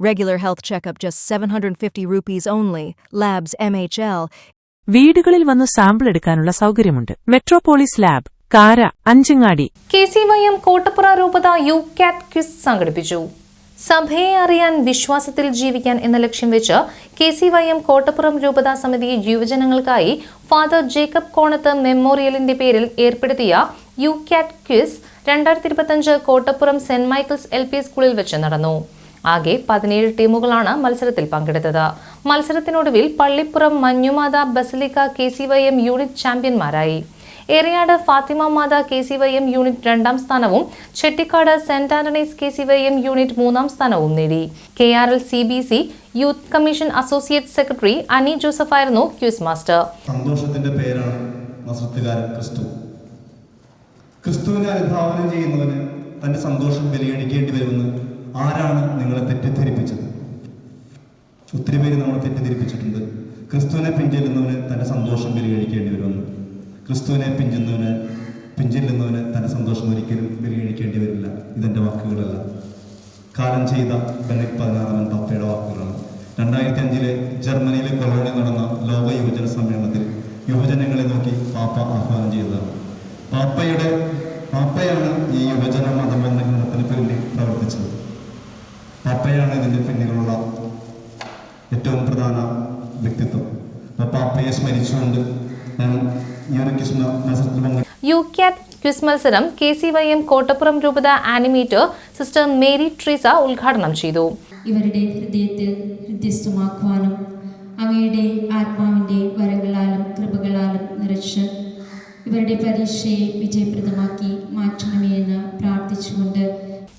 Regular health checkup just 750 rupees only. Labs MHL. വീടുകളിൽ വന്ന് sample എടുക്കാനുള്ള സൗകര്യമുണ്ട് Metropolis lab Kara Anchangadi K C Y M Kottappuram രൂപത U കാറ്റ് quiz സംഘടിപ്പിച്ചു സഭയെ അറിയാൻ വിശ്വാസത്തിൽ ജീവിക്കാൻ എന്ന ലക്ഷ്യം വെച്ച് K C Y M Kottappuram രൂപതാ സമിതി യുവജനങ്ങൾക്കായി ഫാദർ ജേക്കബ് കോണത്ത് മെമ്മോറിയലിന്റെ പേരിൽ ഏർപ്പെടുത്തിയ യു കാറ്റ് ക്വിസ് രണ്ടായിരത്തി ഇരുപത്തിയഞ്ച് Kottappuram saint Michael's L P സ്കൂളിൽ വെച്ച് നടന്നു ആകെ പതിനേഴ് ടീമുകളാണ് മത്സരത്തിൽ പങ്കെടുത്തത്. മത്സരത്തിനൊടുവിൽ Pallippuram Manjumatha basilica K C Y M unit ചാമ്പ്യന്മാരായി. Eriyad Fatima Matha K C Y M unit രണ്ടാം സ്ഥാനവും Chettikkad saint Antony's K C Y M unit മൂന്നാം സ്ഥാനവും നേടി. K R L C B C youth commission associate secretary Ani Joseph ആയിരുന്നു quiz master. സന്തോഷത്തിന്റെ പേരാണ് ക്രിസ്തു. ക്രിസ്തുവിനെ അനുഭാവനം ചെയ്യുന്നവന് തന്റെ സന്തോഷം ബലിയടിക്കേണ്ടി വരുമെന്ന് ആരാണ് നിങ്ങളെ തെറ്റിദ്ധരിപ്പിച്ചത്? ഒത്തിരി പേര് നമ്മളെ തെറ്റിദ്ധരിപ്പിച്ചിട്ടുണ്ട്. ക്രിസ്തുവിനെ പിഞ്ചെല്ലുന്നവന് തന്റെ സന്തോഷം ബലികഴിക്കേണ്ടി വരുമെന്ന്. ക്രിസ്തുവിനെ പിഞ്ചുന്നവന് പിഞ്ചെല്ലുന്നവന് തന്റെ സന്തോഷം ഒരിക്കലും ബലികഴിക്കേണ്ടി വരില്ല. ഇതെന്റെ വാക്കുകളല്ല. കാലം ചെയ്ത ബെനക് പതിനാറാമൻ പാപ്പയുടെ വാക്കുകളാണ്. രണ്ടായിരത്തി അഞ്ചിലെ ജർമ്മനിയിലെ കൊളോണി നടന്ന ലോക യുവജന സമ്മേളനത്തിൽ യുവജനങ്ങളെ നോക്കി പാപ്പ ആഹ്വാനം ചെയ്തതാണ്. പാപ്പയുടെ പാപ്പയാണ് ഈ യുവജന മതബന്ധനത്തിന് വേണ്ടി പ്രവർത്തിച്ചത്. പാപ്പയാണ് ഇതിന്റെ പിന്നിലുള്ള ഏറ്റവും പ്രധാന വ്യക്തിത്വം. അപ്പൊ പാപ്പയെ സ്മരിച്ചുകൊണ്ട് ഞാൻ ഈ ഒരു കിസ്മ മത്സരത്തിൽ പങ്കെടുത്തു യു ക്യാറ്റ് ക്വിസ് മത്സരം K C Y M Kottappuram രൂപത ആനിമേറ്റർ സിസ്റ്റർ മേരി ട്രീസ ഉദ്ഘാടനം ചെയ്തു. ഇവരുടെ ഹൃദയത്തിൽ ഹൃദ്യസ്ഥമാക്കുവാനും അങ്ങയുടെ ആത്മാവിന്റെ വരങ്ങളാലും കൃപകളാലും നിറച്ച് ഇവരുടെ പരീക്ഷയെ വിജയപ്രദമാക്കി മാറ്റണമേ എന്ന് പ്രാർത്ഥിച്ചുകൊണ്ട്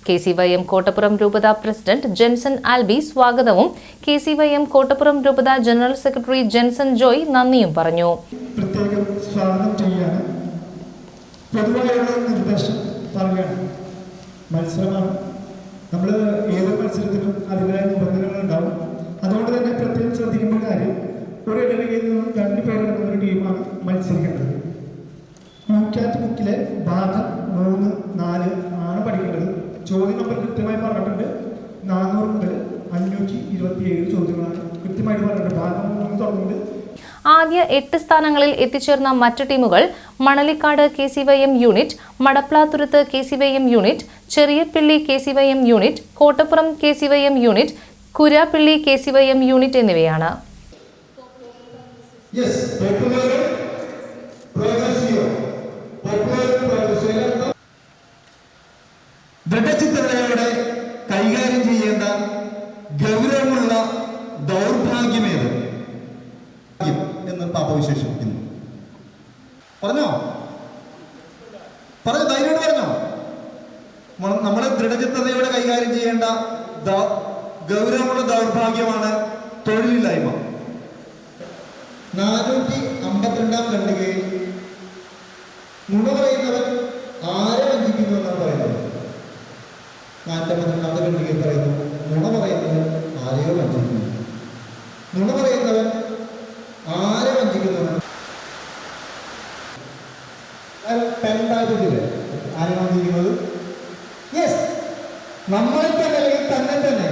K C Y M Kottappuram രൂപത പ്രസിഡന്റ് ജെൻസൺ ആൽബി സ്വാഗതവും K C Y M Kottappuram രൂപത ജനറൽ സെക്രട്ടറി ജെൻസൺ ജോയ് നന്ദിയും പറഞ്ഞു. സ്വാഗതം നിർദ്ദേശം നമ്മൾ അതുകൊണ്ട് തന്നെ പ്രത്യേകം ശ്രദ്ധിക്കേണ്ട കാര്യം ഒരു ഇടവകയിൽ നിന്നും രണ്ട് ടീമാണ് മത്സരിക്കേണ്ടത്. യൂക്യാറ്റ് ബുക്കിലെ ഭാഗം ഇരുപത്തിയേഴ് ചോദ്യങ്ങളാണ്. കൃത്യമായിട്ട് പറയുന്നത് ഭാഗം മൂന്ന് തുടങ്ങുന്നത് ആദ്യ എട്ട് സ്ഥാനങ്ങളിൽ എത്തിച്ചേർന്ന മറ്റ് ടീമുകൾ Manalikkad K C Y M unit Madaplathuruthu K C Y M unit Cheriyappilly K C Y M unit Kottappuram K C Y M unit Kurappilly K C Y M unit എന്നിവയാണ്. ദൃഢചിത്തതയോടെ കൈകാര്യം ചെയ്യേണ്ട ഗൗരവമുള്ള ദൗർഭാഗ്യമേത് എന്ന് പാപ്പ വിശേഷിപ്പിക്കുന്നു പറഞ്ഞോ? പറഞ്ഞോ ധൈര്യമായിട്ട് പറഞ്ഞോ? നമ്മ- നമ്മുടെ ദൃഢചിത്തതയോടെ കൈകാര്യം ചെയ്യേണ്ട ഗൗരവമുള്ള ദൗർഭാഗ്യമാണ് തൊഴിലില്ലായ്മ. നാനൂറ്റി അമ്പത്തിരണ്ടാം ഖണ്ഡികയിൽ നുണ പറയുന്നവൻ ആരെ വഞ്ചിക്കുന്നു എന്നാണ് പറയുന്നത്? നാനൂറ്റമ്പത്തിരണ്ടാമത്തെ ഖണ്ഡികയിൽ പറയുന്നു നുണ പറയുന്നവൻ ആരെയോ വഞ്ചിക്കുന്നു. നുണ പറയുന്നവൻ പെൻഡാബിഡിൽ ആരാണ് വന്നിരിക്കുന്നത്? യെസ് നമ്മളെ തന്നെ അല്ലെങ്കിൽ തന്നെ തന്നെ